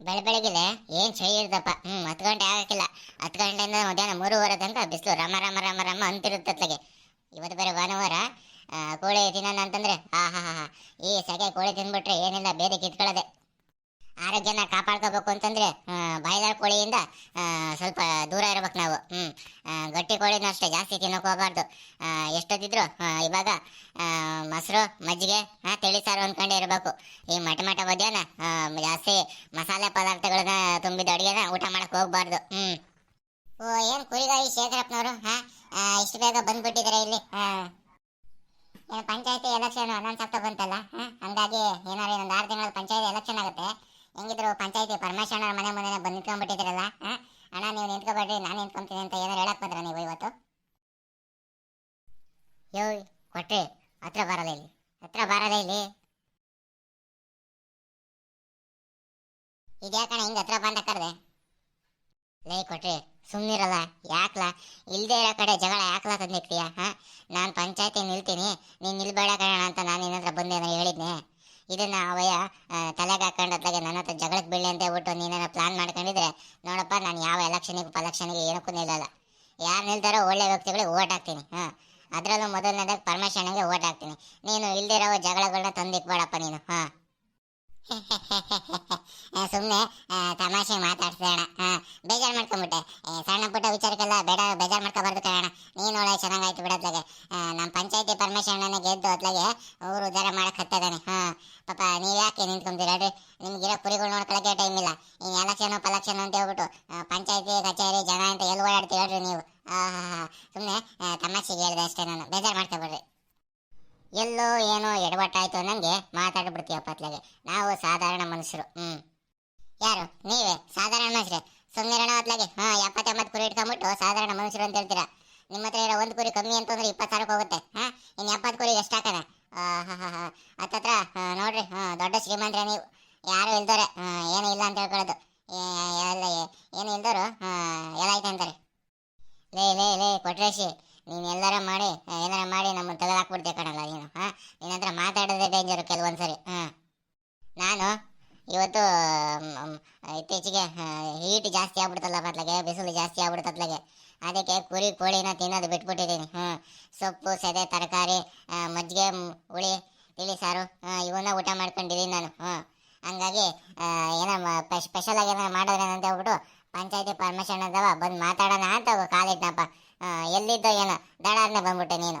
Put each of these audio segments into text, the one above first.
ಬೆಳ ಬೆಳಗಿಲೆ ಏನ್ ಚಳಿ ಇರ್ತಪ್ಪ ಹ್ಮ್ ಹತ್ತು ಗಂಟೆ ಆಗಕ್ಕಿಲ್ಲ. ಹತ್ತು ಗಂಟೆಯಿಂದ ಮಧ್ಯಾಹ್ನ ಮೂರುವರೆ ತನಕ ಬಿಸಿಲು ರಮ ರಮ ರಮ ರಮ ಅಂತಿರುತ್ತೆ ಇವತ್ತು ಬೇರೆ ಭಾನುವಾರ ಕೋಳಿ ತಿನ್ನೋಣ ಅಂತಂದ್ರೆ ಆ ಹಾ ಹಾ ಈ ಸಗೆ ಕೋಳಿ ತಿನ್ಬಿಟ್ರೆ ಏನಿಲ್ಲ ಬೇರೆ ಕಿತ್ಕೊಳ್ಳೋದೆ ಆರೋಗ್ಯನ ಕಾಪಾಡ್ಕೋಬೇಕು ಅಂತಂದ್ರೆ ಬಾಯ್ದಾಳ ಕೋಳಿಯಿಂದ ಸ್ವಲ್ಪ ದೂರ ಇರ್ಬೇಕು ನಾವು. ಆ, ಗಟ್ಟಿ ಕೋಳಿನ ಅಷ್ಟೇ ಜಾಸ್ತಿ ತಿನ್ನೋಕೆ ಹೋಗಬಾರ್ದು. ಎಷ್ಟೊತ್ತಿದ್ರು ಇವಾಗ ಮೊಸರು, ಮಜ್ಜಿಗೆ ತಿಳಿ ಸಾರು ಅಂದ್ಕೊಂಡೇ ಇರಬೇಕು. ಈ ಮಠ ಮಟ ಮಧ್ಯಾಹ್ನ ಜಾಸ್ತಿ ಮಸಾಲೆ ಪದಾರ್ಥಗಳನ್ನ ತುಂಬಿದ ಅಡುಗೆನ ಊಟ ಮಾಡಕ್ಕೆ ಹೋಗ್ಬಾರ್ದು. ಹ್ಮ್. ಓ, ಏನು ಕುರಿಗಾಯಿ ಶೇಖರಪ್ಪನವರು, ಹಾ? ಇಷ್ಟು ಬೇಗ ಬಂದ್ಬಿಟ್ಟಿದ್ದಾರೆ ಇಲ್ಲಿ? ಹಾ ಏನು ಪಂಚಾಯತಿ ಎಲೆಕ್ಷನ್ ಅನ್ನೊಂದು ಸಪ್ತ ಬಂತಲ್ಲ ಹಂಗಾಗಿ ಏನಾರು ಇನ್ನೊಂದು ಆರು ತಿಂಗಳ ಪಂಚಾಯತಿ ಎಲೆಕ್ಷನ್ ಆಗುತ್ತೆ. ಹೆಂಗಿದ್ರು ಪಂಚಾಯತಿ ಪರಮೇಶ್ವರ ಮನೆ ಮುಂದೆ ಬಂದು ಅಣ್ಣ, ನೀವು ನಿಂತ್ಕೋಬೇಡ್ರಿ, ನಾನು ನಿಂತ್ಕೊಂತೀನಿ ಅಂತ ಏನಾರು ಹೇಳಕ್ ಬಂದ್ರ ನೀವು ಇವತ್ತು? ಯೋ ಕೊಟ್ರಿ, ಹತ್ರ ಬರಲ್ಲ ಇಲ್ಲಿ. ಹತ್ರ ಬರಲ್ಲ ಇಲ್ಲಿ. ಇದ್ಯಾಕಣ ಹಿಂಗ ಹತ್ರ ಬಂದ ಕರ್ದೆ. ಲೈ, ಕೊಟ್ರಿ ಸುಮ್ಮನಿರಲ್ಲ ಯಾಕಲ? ಇಲ್ಲದೆ ಇರೋ ಕಡೆ ಜಗಳ ಯಾಕಲ ತಂದಿರ್ತೀಯ, ಹಾ? ನಾನು ಪಂಚಾಯತಿ ನಿಲ್ತೀನಿ, ನೀನು ನಿಲ್ಬೇಡ ಕಣ ಅಂತ ನಾನು ನಿನ್ನ ಹತ್ರ ಬಂದೇನೋ ಹೇಳಿದ್ನೆ. ಇದನ್ನ ಅವಯ್ಯ ತಲೆಗೆ ಹಾಕೊಂಡು ನನ್ನ ಹತ್ರ ಜಗಳಕ್ಕೆ ಬೀಳಿ ಅಂತ ಹೇಳ್ಬಿಟ್ಟು ನೀನೇನೋ ಪ್ಲಾನ್ ಮಾಡ್ಕೊಂಡಿದ್ರೆ, ನೋಡಪ್ಪ ನಾನು ಯಾವ ಎಲೆಕ್ಷನಿಗೆ ಪಲಕ್ಷನಿಗೆ ಏನಕ್ಕೂ ನಿಲ್ಲಲ್ಲ. ಯಾರು ನಿಲ್ತಾರೋ ಒಳ್ಳೆ ವ್ಯಕ್ತಿಗಳಿಗೆ ಓಟ್ ಹಾಕ್ತೀನಿ, ಹಾಂ. ಅದರಲ್ಲೂ ಮೊದಲನೇದಾಗಿ ಪರಮೇಶ್ವರನಿಗೆ ಓಟ್ ಹಾಕ್ತೀನಿ. ನೀನು ಇಲ್ದಿರೋ ಜಗಳಗಳನ್ನ ತಂದಿಟ್ಬೇಡಪ್ಪ ನೀನು, ಹಾ. ಸುಮ್ಮನೆ ತಮಾಷೆ ಮಾತಾಡ್ತಿದ್ದೆ ಅಣ್ಣ. ಬೇಜಾರು ಮಾಡ್ಕೊಂಬಿಟ್ಟೆ. ಸಣ್ಣ ಪುಟ್ಟ ವಿಚಾರಕ್ಕೆಲ್ಲ ಬೇಡ, ಬೇಜಾರು ಮಾಡ್ಕೋಬಾರ್ದು ಕಣ ನೀನು ಒಳ್ಳೆ ಚೆನ್ನಾಗಾಯ್ತು ಬಿಡತ್ಲಾಗೆ ನಮ್ಮ ಪಂಚಾಯತಿ ಪರಮೇಶ್ವರನ ಗೆದ್ದು ಅತ್ಲಾಗೆ ಊರು ಉದ್ದಾರ ಮಾಡಕ್ಕೆ ಹತ್ತದಾನೆ. ಹಾಂ, ಪಾಪ ನೀವು ಯಾಕೆ ಹೇಳ್ರಿ ನಿಮ್ಗಿರೋ ಕುರಿಗಳು ನೋಡ್ಕೊಳಕ್ಕೆ ಟೈಮ್ ಇಲ್ಲ. ಈ ಎಲೆಕ್ಷನ್, ಪಲಕ್ಷನ್ ಅಂತ ಹೇಳ್ಬಿಟ್ಟು ಪಂಚಾಯತಿ, ಕಚೇರಿ, ಜನ ಅಂತ ಎಲ್ಲಿ ಓಡಾಡ್ತೀರಾಡ್ರಿ ನೀವು. ಹಾಂ ಹಾಂ ಹಾಂ. ಸುಮ್ಮನೆ ತಮಾಷೆಗೆ ಹೇಳಿದೆ ಅಷ್ಟೇ ನಾನು. ಬೇಜಾರು ಮಾಡ್ಕೊಬೇಡ್ರಿ. ಎಲ್ಲೋ ಏನೋ ಎಡವಟ್ಟಾಯ್ತು ನಂಗೆ ಮಾತಾಡ್ಬಿಡ್ತೀವಪ್ಪ ಅತ್ಲಾಗೆ. ನಾವು ಸಾಧಾರಣ ಮನುಷ್ಯರು ಹ್ಮ್. ಯಾರು? ನೀವೇ? ಸಾಧಾರಣ ಮನುಷ್ಯರೇ? ಸುಮ್ಮನೆ ಅತ್ಲಾಗೆ. ಹಾ ಎಪ್ಪತ್ತೆಂಬತ್ತು ಕುರಿ ಇಟ್ಕೊಂಬಿಟ್ಟು ಸಾಧಾರಣ ಮನುಷ್ಯರು ಅಂತ ಹೇಳ್ತೀರಾ? ನಿಮ್ಮ ಹತ್ರ ಇರೋ ಒಂದು ಕುರಿ ಕಮ್ಮಿ ಅಂತಂದ್ರೆ ಇಪ್ಪತ್ತು ಸಾವಿರಕ್ಕೆ ಹೋಗುತ್ತೆ. ಹಾ ಇನ್ನು ಎಪ್ಪತ್ತು ಕುರಿ ಎಷ್ಟು ಹಾಕಣ? ಹತ್ತತ್ರ ಆ, ನೋಡ್ರಿ. ಹಾ ದೊಡ್ಡ ಶ್ರೀಮಂತರೇ ನೀವು. ಯಾರು ಇಲ್ದವ್ರೆ ಏನು ಇಲ್ಲ ಅಂತ ಹೇಳ್ಕೊಳ್ಳೋದು. ಎಲ್ಲ ಏನು ಇಲ್ದವರು ಎಲ್ಲ ಐತೆ ಅಂತಾರೆ. ಲೇ ಲೇ ಲೇ ಕೊಟ್ರೇಶಿ. ನೀನು ಎಲ್ಲಾರ ಮಾಡಿ ಏನಾರ ಮಾಡಿ ನಮ್ಮನ್ನು ತೆಗೆದಾಕ್ಬಿಡ್ತೀಯ ಕಣಲ್ಲ ನೀನು ಹಾಂ ನಿನ್ನ ಹತ್ರ ಮಾತಾಡೋದೇ ಡೇಂಜರು ಕೆಲವೊಂದ್ಸರಿ ಹಾಂ ನಾನು ಇವತ್ತು ಇತ್ತೀಚೆಗೆ ಹೀಟ್ ಜಾಸ್ತಿ ಆಗ್ಬಿಡ್ತಲ್ಲ ಬತ್ಲಾಗೆ ಬಿಸಿಲು ಜಾಸ್ತಿ ಆಗ್ಬಿಡ್ತತ್ಲಗೆ ಅದಕ್ಕೆ ಕುರಿ ಕೋಳಿನ ತಿನ್ನೋದು ಬಿಟ್ಬಿಟ್ಟಿದ್ದೀನಿ ಹ್ಞೂ ಸೊಪ್ಪು, ಸೆದೆ, ತರಕಾರಿ ಮಜ್ಜಿಗೆ ಹುಳಿ, ತಿಳಿ, ಸಾರು ಇವನ್ನ ಊಟ ಮಾಡ್ಕೊಂಡಿದ್ದೀನಿ ನಾನು ಹ್ಞೂ ಹಂಗಾಗಿ ಏನೋ ಸ್ಪೆಷಲ್ ಆಗಿ ಏನಾರ ಮಾಡೋದ್ರೆ ಅಂತ ಹೇಳ್ಬಿಟ್ಟು ಪಂಚಾಯತಿ ಪರ್ಮಿಷನ್ ಅದಾವ ಬಂದು ಮಾತಾಡೋಣ ಅಂತ ಕಾಲಿಟ್ನಪ್ಪ ಆ, ಎಲ್ಲಿದ್ದೋ ಏನೋ ದಡಾರ್ನೆ ಬಂದ್ಬಿಟ್ಟೆ ನೀನು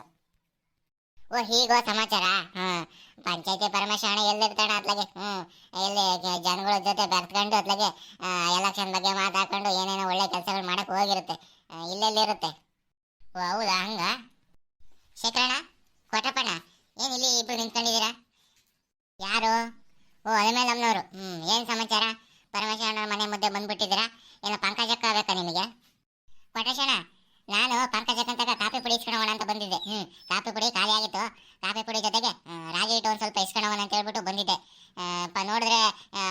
ಹೀಗೋ ಸಮಾಚಾರ? ಹ್ಮ್. ಪಂಚಾಯತಿ ಪರಮಶಾಣೆ ಎಲ್ಲಿರ್ತಾನೆ ಅತ್ಲಾಗೆ ಹ್ಮ್. ಎಲ್ಲಿ ಜನಗಳ ಜೊತೆ ಬೆರ್ತ್ಕೊಂಡು ಅತ್ಲಾಗೆ ಎಲೆಕ್ಷನ್ ಬಗ್ಗೆ ಮಾತಾಡ್ಕೊಂಡು ಏನೇನೋ ಒಳ್ಳೆ ಕೆಲಸಗಳು ಮಾಡಕ್ ಹೋಗಿರುತ್ತೆ. ಇಲ್ಲೆಲ್ಲಿ ಇರುತ್ತೆ ಓ, ಹೌದಾ? ಹಂಗ? ಶೇಖರಣ ಕೊಟ್ಟಪ್ಪಣ್ಣ ಏನ್ ಇಲ್ಲಿ ಇಬ್ರು ನಿಂತ್ಕೊಂಡಿದ್ದೀರಾ? ಯಾರು? ಓ ಅಲಮೇಲಮ್ಮನವರು ಹ್ಮ್ ಏನ್ ಸಮಾಚಾರ ಪರಮೇಶ್ವರನ ಮನೆ ಮುದ್ದೆ ಬಂದ್ಬಿಟ್ಟಿದ್ದೀರಾ ಏನೋ ಪಂಕಜಕ್ಕ ಬೇಕಾ ನಿಮಗೆ ಕೊಟೇಶಣ್ಣ ನಾನು ಪಂಕಜಕ್ಕಂತಾಗ ಕಾಫಿ ಪುಡಿ ಇಸ್ಕೊಳೋಣ ಅಂತ ಬಂದಿದ್ದೆ ಹ್ಮ್ ಕಾಫಿ ಪುಡಿ ಖಾಲಿ ಆಗಿತ್ತು ಕಾಫಿ ಪುಡಿ ಜೊತೆಗೆ ಆ, ರಾಗಿ ಹಿಟ್ಟು ಒಂದ್ ಸ್ವಲ್ಪ ಇಸ್ಕೊಳೋಣ ಅಂತ ಹೇಳ್ಬಿಟ್ಟು ಬಂದಿದ್ದೆ ಆ, ಪ, ನೋಡಿದ್ರೆ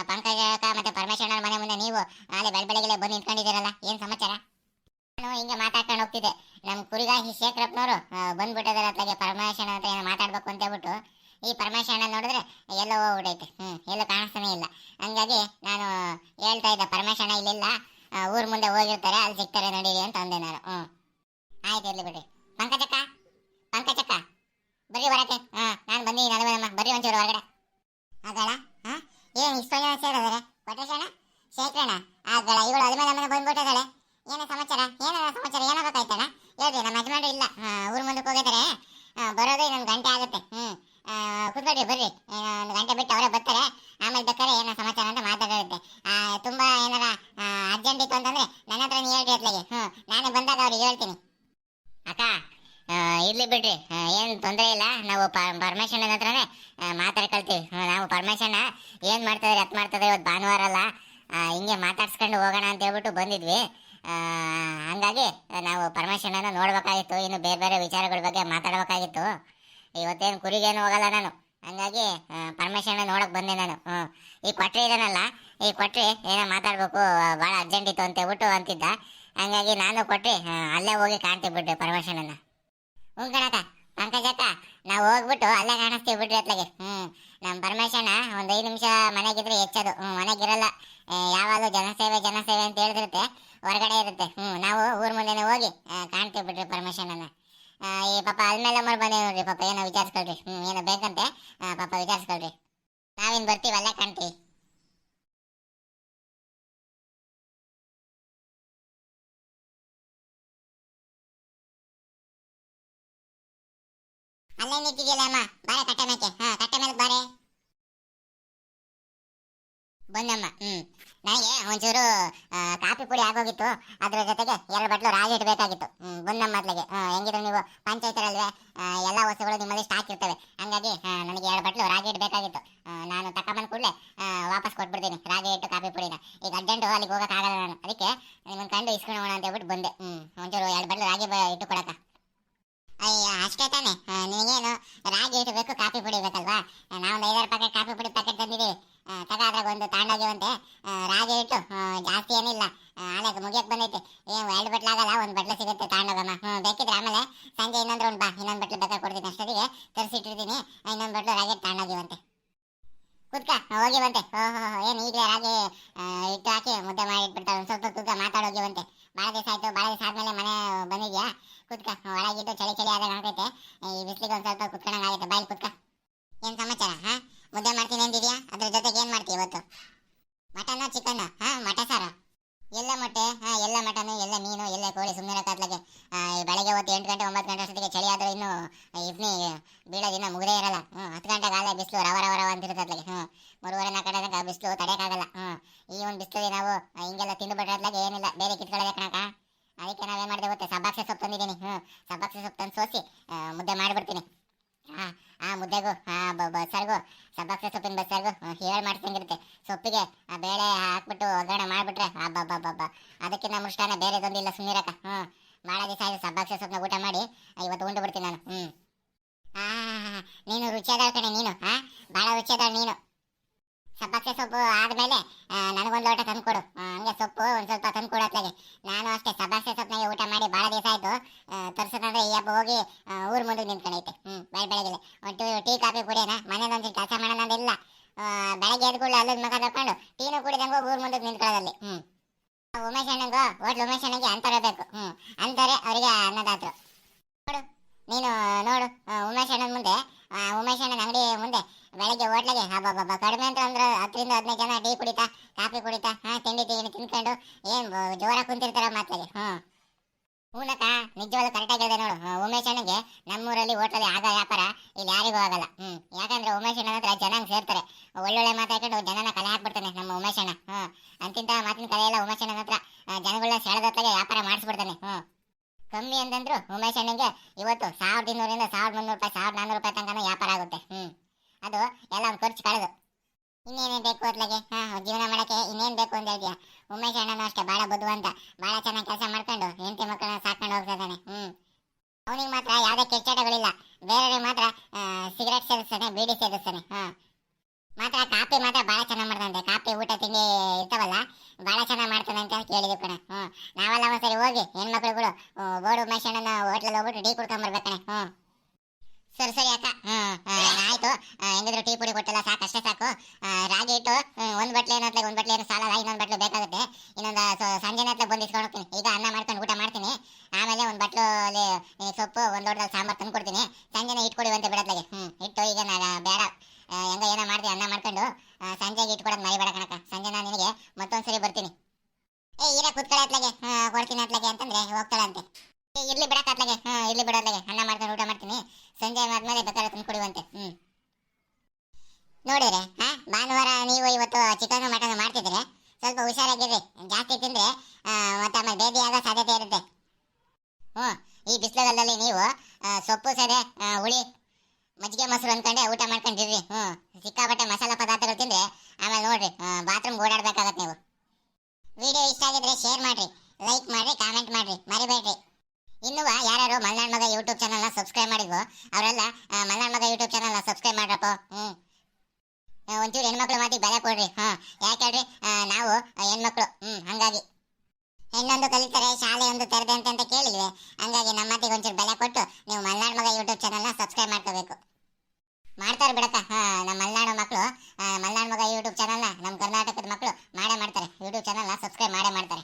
ಪಂಕಜ ಮತ್ತೆ ಪರಮೇಶ್ವರನ ಮನೆ ಮುಂದೆ ನೀವು ಅಲ್ಲಿ ಬೆಳ ಬೆಳಗ್ಗೆ ಬಂದು ನಿಂತ್ಕೊಂಡಿದ್ದೀರಲ್ಲ, ಏನ್ ಸಮಾಚಾರ? ನಾನು ಹಿಂಗೆ ಮಾತಾಡ್ಕೊಂಡು ಹೋಗ್ತಿದ್ದೆ. ನಮ್ಮ ಕುರಿಗಾಗಿ ಶೇಖರಪ್ಪನವರು ಬಂದ್ಬಿಟ್ಟಿದ್ದಾರೆ ಅತ್ಲಾಗೆ ಪರಮೇಶ್ವರನ ಅಂತ ಏನು ಮಾತಾಡ್ಬೇಕು ಅಂತ ಹೇಳ್ಬಿಟ್ಟು. ಈ ಪರಮೇಶ್ವರನ ನೋಡಿದ್ರೆ ಎಲ್ಲೋ ಹೋಗ್ಬಿಟ್ಟೈತೆ ಹ್ಞೂ ಎಲ್ಲೂ ಕಾಣಿಸ್ತಾನೆ ಇಲ್ಲ. ಹಂಗಾಗಿ ನಾನು ಹೇಳ್ತಾ ಇದ್ದೆ ಪರಮೇಶ್ವರ ಇಲ್ಲಿಲ್ಲ. ಊರ್ ಮುಂದೆ ಹೋಗಿರ್ತಾರೆ, ಅಲ್ಲಿ ಸಿಗ್ತಾರೆ ನಡೀರಿ ಅಂತ ಅಂದೆ ನಾನು ಹ್ಮ್ ಆಯ್ತು ಇರ್ಲಿ ಬಿಡ್ರಿ ಪಂಕಜಕ್ಕ ಪಂಕಜಕ್ಕ ಬರ್ರಿ ಹೊರಕ್ಕೆ ಹಾ ನಾನು ಬಂದಿದ್ದೀನಿ ಅಲವೇನಮ್ಮ ಬರ್ರಿ ಒಂಚೂರು ಹೊರಗಡೆ ಆಗಲ್ಲ ಹಾ ಏನು ಇಷ್ಟೊಂದು ಜನ ಸೇರಿದಾರೆ ಕೊಟೇಶಣ್ಣ ಶೇಖರಣ್ಣ ಆಗಲ್ಲ ಇವಳು ಅಲಮೇಲಮ್ಮನ ಬಂದ್ಬಿಟ್ಟಿದ್ದಾಳೆ ಏನ ಸಮಾಚಾರ ಏನ ಸಮಾಚಾರ ಹೇಳ್ರಿ ನಮ್ಮ ಯಜಮಾನ್ರು ಇಲ್ಲ. ಊರ್ ಮುಂದಕ್ಕೆ ಹೋಗಿದ್ದಾರೆ. ಆ, ಬರೋದು ಇನ್ನೊಂದು ಗಂಟೆ ಆಗುತ್ತೆ. ಆ, ಕೂತ್ಕೊಳ್ರಿ ಬರ್ರಿ. ಒಂದು ಗಂಟೆ ಬಿಟ್ಟು ಅವರೇ ಬರ್ತಾರೆ. ಆಮೇಲೆ ಬೇಕಾದ್ರೆ ಏನೋ ಸಮಾಚಾರ ಅಂತ ಮಾತಾಡೋರುತ್ತೆ ತುಂಬ ಏನಾರ ಅರ್ಜೆಂಟ್ ಇತ್ತು ಅಂತಂದ್ರೆ ನನ್ನ ಹತ್ರ ಹೇಳ್ರಿ ಅತ್ಲಾಗೆ ಹ್ಮ್. ನಾನೇ ಬಂದಾಗ ಅವ್ರಿಗೆ ಹೇಳ್ತೀನಿ. ಅಕ್ಕ ಇರ್ಲಿ ಬಿಡ್ರಿ. ಏನು ತೊಂದ್ರೆ ಇಲ್ಲ. ನಾವು ಪರಮೇಶನ್ ಹತ್ರನೇ ಮಾತಾಡ್ಕೊಳ್ತೀವಿ ನಾವು ಪರಮೇಶನ್ ಏನ್ ಮಾಡ್ತದ್ರಿ ಅತ್ ಮಾಡ್ತಾರೆ ಇವತ್ತು ಭಾನುವಾರ ಅಲ್ಲ. ಹಿಂಗೆ ಮಾತಾಡ್ಸ್ಕೊಂಡು ಹೋಗೋಣ ಅಂತ ಹೇಳ್ಬಿಟ್ಟು ಬಂದಿದ್ವಿ. ಹಂಗಾಗಿ ನಾವು ಪರಮೇಶ್ವರನನ್ನು ನೋಡ್ಬೇಕಾಗಿತ್ತು, ಇನ್ನು ಬೇರೆ ಬೇರೆ ವಿಚಾರಗಳ ಬಗ್ಗೆ ಮಾತಾಡ್ಬೇಕಾಗಿತ್ತು. ಇವತ್ತೇನು ಕುರಿಗೇನು ಹೋಗಲ್ಲ ನಾನು. ಹಂಗಾಗಿ ಪರಮೇಶ್ವರನ ನೋಡಕ್ ಬಂದೆ ನಾನು. ಈ ಕೊಟ್ರಿ ಇದನ್ನಲ್ಲ, ಈ ಕೊಟ್ರಿ ಏನೋ ಮಾತಾಡ್ಬೇಕು ಭಾಳ ಅರ್ಜೆಂಟ್ ಇತ್ತು ಅಂತ ಹೇಳ್ಬಿಟ್ಟು ಅಂತಿದ್ದ. ಹಂಗಾಗಿ ನಾನು ಕೊಟ್ರಿ ಅಲ್ಲೇ ಹೋಗಿ ಕಾಣ್ತೀವಿ ಬಿಡ್ರಿ ಪರಮೇಶ್ವರನ ಹ್ಞೂ ಕಣಕ್ಕ, ಪಂಕಜಕ್ಕ, ನಾವು ಹೋಗ್ಬಿಟ್ಟು ಅಲ್ಲೇ ಕಾಣಿಸ್ತೀವಿ ಬಿಡ್ರಿ ಅತ್ಲಾಗೆ. ಹ್ಮ್. ನಮ್ಮ ಪರಮೇಶಣ್ಣ ಒಂದು ಐದು ನಿಮಿಷ ಮನೆಗಿದ್ರೆ ಹೆಚ್ಚದು ಹ್ಞೂ ಮನೆಗಿರಲ್ಲ. ಯಾವಾಗಲೂ ಜನಸೇವೆ ಜನಸೇವೆ ಅಂತ ಹೇಳಿದಿರುತ್ತೆ ಹೊರಗಡೆ ಇರುತ್ತೆ. ಹ್ಞೂ ನಾವು ಊರ ಮುಂದೆನೇ ಹೋಗಿ ಕಾಣ್ತೀವಿ ಬಿಡ್ರಿ ಪರಮೇಶಣ್ಣನ ಈ ಪಾಪ ಅಲ್ಮೇಲೆ ಮರು ಬಂದೆ ನೋಡ್ರಿ ಪಾಪ, ಏನೋ ವಿಚಾರಿಸ್ಕೊಳ್ರಿ. ಹ್ಞೂ ಏನೋ ಬೇಕಂತೆ ಪಾಪ ವಿಚಾರಿಸ್ಕೊಳ್ರಿ. ನಾವಿನ್ ಬರ್ತೀವಲ್ಲ, ಕಾಣ್ತೀವಿ. ಅಲ್ಲೇ ನಿಂತಿದೆಯಲ್ಲ ಅಮ್ಮ? ಬಾರೆ ಕಟ್ಟೆ ಮೇಕೆ ಹಾ ಕಟ್ಟೆ ಮೇಲೆ ಬಾರೆ. ಬಂದಮ್ಮ ಹ್ಮ್. ನನಗೆ ಒಂಚೂರು ಕಾಫಿ ಪುಡಿ ಆಗೋಗಿತ್ತು. ಅದ್ರ ಜೊತೆಗೆ ಎರಡು ಬಟ್ಲು ರಾಗಿ ಇಡಬೇಕಾಗಿತ್ತು ಹ್ಮ್ ಬಂದಮ್ಮ ಮೊದ್ಲಿಗೆ. ಹೆಂಗಿದ್ರು ನೀವು ಪಂಚಾಯತರಲ್ವೇ ಎಲ್ಲ ವಸ್ತುಗಳು ನಿಮ್ಮಲ್ಲಿ ಸ್ಟಾಕ್ ಇರ್ತವೆ. ಹಂಗಾಗಿ ನನಗೆ ಎರಡು ಬಟ್ಲು ರಾಗಿ ಇಡಬೇಕಾಗಿತ್ತು ನಾನು ತಕೊಂಬಂದ್ ಕೂಡಲೇ ವಾಪಸ್ ಕೊಟ್ಬಿಡ್ತೀನಿ ರಾಗಿ ಇಟ್ಟು ಕಾಫಿ ಪುಡಿನ. ಈಗ ಅರ್ಜೆಂಟು ಅಲ್ಲಿಗೆ ಹೋಗೋಕ್ಕಾಗಲ್ಲ ನಾನು. ಅದಕ್ಕೆ ನಿಮ್ಮನ್ನು ಕಂಡು ಇಸ್ಕೊಳ್ಳೋಣ ಅಂತ ಹೇಳ್ಬಿಟ್ಟು ಬಂದೆ. ಹ್ಮ್, ಒಂಚೂರು ಎರಡು ಬಟ್ಲು ರಾಗಿ ಇಟ್ಟು ಕೊಡಕ್ಕ ಅಯ್ಯ ಅಷ್ಟೇ ತಾನೆ ಆ, ನಿನಗೇನು ರಾಗಿ ಇಡಬೇಕು ಕಾಫಿ ಪುಡಿ ಬೇಕಲ್ವಾ ನಾವೊಂದು ಐದಾರು ಪ್ಯಾಕೆಟ್ ಕಾಫಿ ಪುಡಿ ಪ್ಯಾಕೆಟ್ ತಂದಿದ್ದೀವಿ ಆ, ತಗ ಅದ್ರಾಗ ಒಂದು ತಾಂಡೋಗಿವಂತೆ ರಾಗಿ ಇಟ್ಟು ಜಾಸ್ತಿ ಏನಿಲ್ಲ. ಆಳೆಗೆ ಮುಗಿಯಕ್ಕೆ ಬಂದೈತೆ. ಏನು ಎರಡು ಬಟ್ಲು ಆಗಲ್ಲ, ಒಂದು ಬಟ್ಲು ಸಿಗುತ್ತೆ ತಾಂಡೋಗಮ್ಮ. ಹ್ಞೂ ಬೇಕಿದ್ರೆ ಆಮೇಲೆ ಸಂಜೆ ಇನ್ನೊಂದು ಒಂದು ಬಾ, ಇನ್ನೊಂದು ಬಟ್ಲು ಬೇಕಾ ಕೊಡ್ತೀನಿ ಅಷ್ಟೊತ್ತಿಗೆ. ತರಿಸಿಟ್ಟಿರ್ತೀನಿ. ಇನ್ನೊಂದು ಬಟ್ಲು ರಾಗಿ ತಾಂಡೋಗಿವಂತೆ ಕುತ್ಕ ಹೋಗಿವಂತೆ ಓಹೋ ಏನು ಈಗಲೇ ರಾಗಿ ಇಟ್ಟು ಹಾಕಿ ಮುದ್ದೆ ಮಾಡಿ ಒಂದು ಸ್ವಲ್ಪ ಕುತ್ಕ ಮಾತಾಡೋಗಿವಂತೆ ಭಾಳ ದಿವಸ ಆಯಿತು ಭಾಳ ದಿವಸ ಆದಮೇಲೆ ಮನೆ ಬಂದಿದ್ಯಾ? ಕುತ್ಕ ಒಳಗಿಟ್ಟು ಚಳಿ ಚಳಿ ಆದಾಗ ಆಗ್ತೈತೆ. ಈ ಬಿಸಿಲಿಗೆ ಒಂದು ಸ್ವಲ್ಪ ಕುತ್ಕೊಂಡಂಗೆ ಆಗೈತೆ ಬಾಯಲ್ಲಿ ಕುತ್ಕ ಏನು ಸಮಾಚಾರ ಹಾ ಮುದ್ದೆ ಮಾಡ್ತೀನಿ ಅಂದಿದ್ಯಾ ಅದ್ರ ಜೊತೆಗೆ ಏನು ಮಾಡ್ತೀವಿ ಇವತ್ತು ಮಟನ್ ಚಿಕನ್ ಹಾ ಮಟ ಸಾರ ಎಲ್ಲ ಮೊಟ್ಟೆ ಹಾ ಎಲ್ಲ ಮಟನ್ ಎಲ್ಲ ಮೀನು ಎಲ್ಲ ಕೋಳಿ ಸುಮ್ಮನೆ ಕತ್ಲಾಗೆ ಬೆಳಗ್ಗೆ ಹೊತ್ತು ಎಂಟು ಗಂಟೆ ಒಂಬತ್ತು ಗಂಟೆ ಅಷ್ಟೊತ್ತಿಗೆ ಚಳಿ ಆದ್ರೆ ಇನ್ನು ಇಬ್ನಿ ಬೀಳೋದಿನ್ನ ಮುಗದೇ ಇರಲ್ಲ. ಹ್ಞೂ ಹತ್ತು ಗಂಟೆಗೆ ಕಾಲ ಬಿಸಿಲು ರವ ರವ ರವ ಅಂತಿರುತ್ತೆ ಅತ್ಲಾಗೆ ಹ್ಞೂ ಮೂರುವರೆ ನಾಲ್ಕು ಗಂಟೆ ತನಕ ಬಿಸಿಲು ತಡೆಯೋಕ್ಕಾಗಲ್ಲ ಹ್ಞೂ ಈ ಒಂದು ಬಿಸಿಲಿಗೆ ನಾವು ಹಿಂಗೆಲ್ಲ ತಿಂದು ಬಿಟ್ಟಿರೋದ್ಲಾಗೆ ಏನಿಲ್ಲ, ಬೇರೆ ಕಿತ್ಕೊಳ್ಳೋದೇ ಕಣಕ ಅದಕ್ಕೆ ನಾವೇನು ಮಾಡಿದೆ ಗೊತ್ತೆ? ಸಬ್ಬಾಕ್ಷೆ ಸೊಪ್ಪು ತಂದಿದ್ದೀನಿ. ಹ್ಞೂ ಸಬ್ಬಾಕ್ಷೆ ಸೊಪ್ಪು ತಂದು ಸೋಸಿ ಮುದ್ದೆ ಮಾಡಿಬಿಡ್ತೀನಿ. ಹಾಂ ಆ ಮುದ್ದೆಗೂ ಹಾಂ ಬಸ್ಸಾರಿಗೂ ಸಬ್ಬಾಕ್ಷಿ ಸೊಪ್ಪಿನ ಬಸ್ಸಾರಿಗೂ ಹೇಳಿ ಮಾಡ್ಸಂಗಿರುತ್ತೆ ಸೊಪ್ಪಿಗೆ ಆ ಬೇಳೆ ಹಾಕ್ಬಿಟ್ಟು ಒಗ್ಗರಣೆ ಮಾಡಿಬಿಟ್ರೆ ಅಬ್ಬಬ್ಬಬ್ಬ ಅದಕ್ಕಿಂತ ಮುಷ್ಟಾನ ಬೇರೆದೊಂದಿಲ್ಲ ಸುಮ್ಮನಿರಕ ಹ್ಞೂ ಭಾಳ ದಿವಸ ಆಯ್ತು ಸಬ್ಬಾಕ್ಸ ಸೊಪ್ಪನ್ನ ಊಟ ಮಾಡಿ ಇವತ್ತು ಉಂಡು ಬಿಡ್ತೀನಿ ನಾನು. ಹ್ಞೂ ನೀನು ರುಚಿಯಾದ ಕಣೆ, ನೀನು ಹಾ ಭಾಳ ರುಚಿಯಾದ ನೀನು. ಸಬ್ಬಾಕ್ಸೆ ಸೊಪ್ಪು ಆದಮೇಲೆ ನನಗೊಂದು ಲೋಟ ತಂದು ಕೊಡು ಹಂಗೆ ಸೊಪ್ಪು ಒಂದು ಸ್ವಲ್ಪ ತಂದು ನಾನು ಅಷ್ಟೇ ಸಬ್ಬಾಕ್ಸೆ ಸೊಪ್ಪನಾಗೆ ಊಟ ಮಾಡಿ ಭಾಳ ದಿವಸ ಆಯಿತು. ತರ್ಸೋದಂದ್ರೆ ಈ ಹಬ್ಬ ಹೋಗಿ ಊರು ಮುಂದೆ ನಿಂತ್ಕೊಂಡೈತೆ ಹ್ಞೂ ಬೆಳ ಬೆಳಗ್ಗೆ ಒಂದು ಟೀ ಕಾಫಿ ಕುಡಿಯೋಣ. ಮನೇದೊಂದು ಕೆಲಸ ಮಾಡೋಣ ಅಂದಿಲ್ಲ ಬೆಳಗ್ಗೆ ಎದ್ಕೊಳ್ಳಿ ಅಲ್ಲದ ಮಗ ತಕೊಂಡು ಟೀನು ಕುಡಿದಂಗೆ ಊರು ಮುಂದೆ ನಿಂತ್ಕೊಳ್ಳೋದಲ್ಲಿ. ಹ್ಮ್. ಉಮೇಶ್ ಅಣ್ಣಂಗು, ಹೋಟ್ಲು ಉಮೇಶ್ ಬೇಕು ಹ್ಮ್, ಅಂತಾರೆ, ಅವರಿಗೆ ಅನ್ನದಾತರು. ನೋಡು, ನೀನು ನೋಡು ಉಮೇಶ್ ಅಣ್ಣನ ಮುಂದೆ ಉಮೇಶ್ ಅಣ್ಣನ ಅಂಗಡಿ ಮುಂದೆ, ಬೆಳಗ್ಗೆ ಹೋಟ್ಲಿಗೆ ಹಬ್ಬ ಕಡಿಮೆ ಅಂತ ಅಂದ್ರೆ ಹತ್ತರಿಂದ ಹದಿನೈದು ಜನ ಟೀ ಕುಡಿತಾ, ಕಾಫಿ ಕುಡಿತಾ, ಹಾ, ತಿಂಡಿ ತಿಂಡಿ ತಿನ್ಕೊಂಡು, ಏನ್ ಜೋರಾಗಿ ಜೋರ ಕುಂತಿರ್ತಾರ ಮಾತಾಗಿ ಹ್ಮ್. ಹೂನಕ್ಕ, ನಿಜವಾಗ್ಲೂ ಕರೆಕ್ಟಾಗಿ ಹೇಳಿದೆ ನೋಡು. ಉಮೇಶ್ ಅಣ್ಣಗೆ ನಮ್ಮೂರಲ್ಲಿ ಹೋಟೆಲ್ ಆಗ ವ್ಯಾಪಾರ ಇಲ್ಲಿ ಯಾರಿಗೂ ಆಗಲ್ಲ. ಹ್ಮ್, ಯಾಕಂದ್ರೆ ಉಮೇಶ್ ಅಣ್ಣ ಹತ್ರ ಜನ ಸೇರ್ತಾರೆ. ಒಳ್ಳೊಳ್ಳೆ ಮಾತಾಡ್ಕೊಂಡು ಜನನ ಕಲೆ ಹಾಕ್ಬಿಡ್ತಾನೆ ನಮ್ಮ ಉಮೇಶ್ ಅಣ್ಣ. ಹ್ಮ್, ಅಂತಿಂತ ಮಾತಿನ ಕಲೆ ಎಲ್ಲ ಉಮೇಶ್ ಅಣ್ಣನ ಹತ್ರ ಜನಗಳನ್ನ ಸೆಳೆದತ್ತಾಗೆ ವ್ಯಾಪಾರ ಮಾಡಿಸ್ಬಿಡ್ತಾನೆ. ಹ್ಮ್. ಕಮ್ಮಿ ಅಂತಂದ್ರು ಉಮೇಶ್ ಅಣ್ಣಗೆ ಇವತ್ತು ಸಾವಿರದ ಇನ್ನೂರಿಂದ ಸಾವಿರದ ಮುನ್ನೂರು ರೂಪಾಯಿ, ಸಾವಿರದ ನಾನ್ನೂರು ರೂಪಾಯಿ ತನಕ ವ್ಯಾಪಾರ ಆಗುತ್ತೆ. ಹ್ಮ್, ಅದು ಎಲ್ಲ ಒಂದು ಖರ್ಚು ಕಳೆದು. ಇನ್ನೇನೇನು ಬೇಕು ಅತ್ಲಾಗೆ ಹಾ, ಜೀವನ ಮಾಡಕ್ಕೆ ಇನ್ನೇನು ಬೇಕು ಅಂತ ಹೇಳ್ತೀಯ? ಉಮೇಶ್ ಅಣ್ಣನೂ ಅಷ್ಟೇ ಭಾಳ ಅಂತ ಭಾಳ ಚೆನ್ನಾಗಿ ಕೆಲಸ ಮಾಡ್ಕೊಂಡು, ಹೆಂಡತಿ ಮಕ್ಕಳನ್ನ ಸಾಕೊಂಡು ಹೋಗ್ತಾ ಇದ್ದಾನೆ. ಹ್ಮ್. ಅವನಿಗೆ ಮಾತ್ರ ಯಾವುದೇ ಕೆಚ್ಚಟಗಳಿಲ್ಲ ಬೇರೆಯವ್ರಿಗೆ ಮಾತ್ರ ಸಿಗರೆಟ್ ಸೇರಿಸ್ತಾನೆ ಬೀಡಿ ಸೇರಿಸ್ತಾನೆ ಹಾ. ಮಾತ್ರ ಕಾಪಿ ಮಾತ್ರ ಭಾಳ ಚೆನ್ನಾಗಿ ಮಾಡ್ತಾನೆ ಕಾಪಿ, ಊಟ, ತಿಂಡಿ ಇರ್ತಾವಲ್ಲ ಭಾಳ ಚೆನ್ನಾಗಿ ಮಾಡ್ತಾನೆ ಅಂತ ಕೇಳಿದ್ವಿ ಕಣ ಹ್ಮ್ ನಾವೆಲ್ಲ ಒಂದ್ಸರಿ ಹೋಗಿ ಹೆಣ್ಮಕ್ಳುಗಳು ಬೋರ್ಡು ಉಮೇಶ್ ಅಣ್ಣನ ಹೋಟ್ಲಲ್ಲಿ ಹೋಗ್ಬಿಟ್ಟು ಟೀ ಕುಡ್ಕೊಂಬರ್ಬೇಕಣೆ ಹ್ಮ್ ಸರಿ ಸರಿ ಅಕ್ಕ ಹ್ಮ್ ಆ, ಆಯ್ತು ಆ, ಹೆಂಗಿದ್ರು ಟೀ ಪುಡಿ ಕೊಟ್ಟಲ್ಲ ಸಾಕು ಅಷ್ಟೇ ಸಾಕು ಆ, ರಾಗಿ ಇಟ್ಟು ಹ್ಮ್, ಒಂದ್ ಬಟ್ಲೆ ಏನತ್ಲೆ ಒಂದ್ ಬಟ್ಲೆ ಏನು ಸಾಲಲ್ಲ ಇನ್ನೊಂದ್ ಬಟ್ಲು ಬೇಕಾಗುತ್ತೆ ಇನ್ನೊಂದು ಸ- ಸಂಜೆ ಹತ್ರ ಬಂದು ಇಸ್ಕೊಂಡು ಹೋಗ್ತೀನಿ ಈಗ ಅನ್ನ ಮಾಡ್ಕೊಂಡು ಊಟ ಮಾಡ್ತೀನಿ. ಆಮೇಲೆ ಒಂದು ಬಟ್ಲು ಅಲ್ಲಿ ಸೊಪ್ಪು, ಒಂದು ಲೋಟದಲ್ಲಿ ಸಾಂಬಾರ್ ತಂದು ಕೊಡ್ತೀನಿ ಸಂಜೆನೆ ಇಟ್ಕೊಡಿ ಅಂತ ಬಿಡತ್ಲಾಗೆ. ಹ್ಮ್, ಇಟ್ಟು ಈಗ ನಾನು ಬೇಡ. ಹೆಂಗ ಏನೋ ಮಾಡ್ತೀನಿ ಅನ್ನ ಮಾಡ್ಕೊಂಡು ಸಂಜೆಗೆ ಇಟ್ಕೊಡೋದು ಮರಿಬೇಡ ಕಣಕ್ಕ ಸಂಜೆ ನಾನು ನಿನಗೆ ಮತ್ತೊಂದ್ಸರಿ ಬರ್ತೀನಿ ಏ ಇರ ಕುತ್ಕೊಳ್ಳಿ ಅತ್ಲಾಗೆ ಹಾ ಕೊಡ್ತೀನಿ ಅತ್ಲಾಗೆ ಅಂತಂದ್ರೆ ಹೋಗ್ತಾಳಂತೆ ಏ ಇರ್ಲಿ ಬಿಡಕ್ಕ ಅತ್ಲಾಗೆ ಹಾ ಇರ್ಲಿ ಬಿಡೋತ್ಲಾಗೆ ಅನ್ನ ಮಾಡ್ಕೊಂಡು ಊಟ ಮಾಡ್ತೀನಿ ಸಂಜೆ ಆದ್ಮೇಲೆ ಬೇಕಾದ್ರೆ ತಂದು ಕೊಡುವಂತೆ ಹ್ಮ್ ನೋಡಿದ್ರೆ ಹಾ ಭಾನುವಾರ ನೀವು ಇವತ್ತು ಚಿಕನ್ ಮಟನ್ ಮಾಡ್ತಿದ್ರೆ ಸ್ವಲ್ಪ ಹುಷಾರಾಗಿರ್ರಿ ಜಾಸ್ತಿ ತಿಂದ್ರೆ ಆ, ಮತ್ತೆ ಆಮೇಲೆ ಬೇದಿ ಆಗೋ ಸಾಧ್ಯತೆ ಇರುತ್ತೆ ಹ್ಞೂ ಈ ಬಿಸಿಲುಗಾಲದಲ್ಲಿ ನೀವು ಆ, ಸೊಪ್ಪು ಸದೆ ಆ, ಹುಳಿ ಮಜ್ಜಿಗೆ ಮೊಸರು ಅನ್ಕೊಂಡೆ ಊಟ ಮಾಡ್ಕೊಂಡಿರ್ರಿ ಹ್ಞೂ ಸಿಕ್ಕಾಪಟ್ಟೆ ಮಸಾಲ ಪದಾರ್ಥಗಳು ತಿಂದ್ರೆ ಆಮೇಲೆ ನೋಡ್ರಿ ಬಾತ್ರೂಮ್ ಓಡಾಡ್ಬೇಕಾಗತ್ತೆ ನೀವು. ವಿಡಿಯೋ ಇಷ್ಟ ಆಗಿದ್ರೆ ಶೇರ್ ಮಾಡ್ರಿ ಲೈಕ್ ಮಾಡ್ರಿ ಕಾಮೆಂಟ್ ಮಾಡ್ರಿ, ಮರಿಬೇಡ್ರಿ. ಇನ್ನುವ ಯಾರ್ಯಾರು ಮಲ್ನಾಡ್ ಮಗ ಯೂಟ್ಯೂಬ್ ಚಾನಲ್ನ ಸಬ್ಸ್ಕ್ರೈಬ್ ಮಾಡಿದ್ವು, ಅವರೆಲ್ಲ ಮಲ್ನಾಡ್ ಮಗ ಯೂಟ್ಯೂಬ್ ಚಾನಲ್ನ ಸಬ್ಸ್ಕ್ರೈಬ್ ಮಾಡ್ರಪ್ಪ ಹ್ಞೂ ಒಂಚೂರು ಹೆಣ್ಮಕ್ಳು ಮಾತಿಗೆ ಬೆಲೆ ಕೊಡ್ರಿ, ಹಾ. ಯಾಕೆ ಹೇಳ್ರಿ ನಾವು ಹೆಣ್ಮಕ್ಳು, ಹ್ಮ್, ಹಂಗಾಗಿ. ಹೆಣ್ಣೊಂದು ಕಲಿತಾರೆ ಶಾಲೆ ಒಂದು ತೆರೆದೆ ಅಂತ ಕೇಳಿದ್ವಿ ಹಂಗಾಗಿ ನಮ್ಮ ಮಾತಿಗೆ ಒಂಚೂರು ಬೆಲೆ ಕೊಟ್ಟು ನೀವು ಮಲ್ನಾಡ್ ಮಗ ಯೂಟ್ಯೂಬ್ ಚಾನಲ್ನ ಸಬ್ಸ್ಕ್ರೈಬ್ ಮಾಡ್ಕೋಬೇಕು. ಮಾಡ್ತಾರೆ ಬಿಡಕ್ಕ ನಮ್ಮ ಮಲೆನಾಡು ಮಕ್ಕಳು ಮಲೆನಾಡು ಮಗ ಯೂಟ್ಯೂಬ್ ಚಾನಲ್ನ ನಮ್ಮ ಕರ್ನಾಟಕದ ಮಕ್ಕಳು ಮಾಡೇ ಮಾಡ್ತಾರೆ. ಯೂಟ್ಯೂಬ್ ಚಾನಲ್ನ ಸಬ್ಸ್ಕ್ರೈಬ್ ಮಾಡೇ ಮಾಡ್ತಾರೆ.